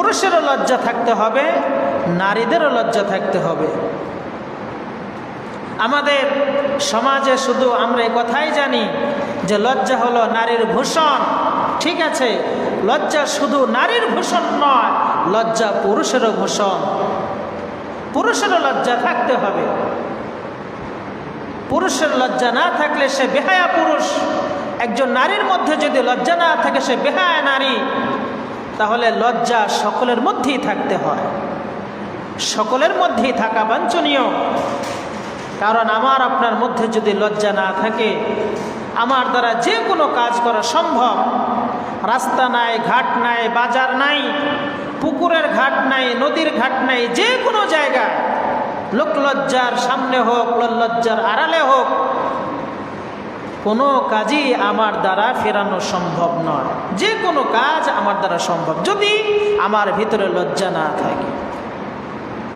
পুরুষেরও লজ্জা থাকতে হবে, নারীদেরও লজ্জা থাকতে হবে। আমাদের সমাজে শুধু আমরা এই কথাই জানি যে লজ্জা হলো নারীর ভূষণ, ঠিক আছে? লজ্জা শুধু নারীর ভূষণ নয়, লজ্জা পুরুষেরও ভূষণ। পুরুষেরও লজ্জা থাকতে হবে। পুরুষের লজ্জা না থাকলে সে বেহায়া পুরুষ। একজন নারীর মধ্যে যদি লজ্জা না থাকে, সে বেহায়া নারী। তাহলে লজ্জা সকলের মধ্যেই থাকতে হয়। সকলের মধ্যেই থাকা বাঞ্ছনীয়। কারণ আমার আপনার মধ্যে যদি লজ্জা না থাকে, আমার দ্বারা যে কোনো কাজ করা সম্ভব। রাস্তা নাই, ঘাট নাই, বাজার নাই, পুকুরের ঘাট নাই, নদীর ঘাট নাই, যে কোনো জায়গায়। লোকলজ্জার সামনে হোক, লজ্জার আড়ালে হোক কোনো কাজই আমার দ্বারা ফেরানো সম্ভব নয়। যে কোনো কাজ আমার দ্বারা সম্ভব। যদি আমার ভিতরে লজ্জা না থাকে।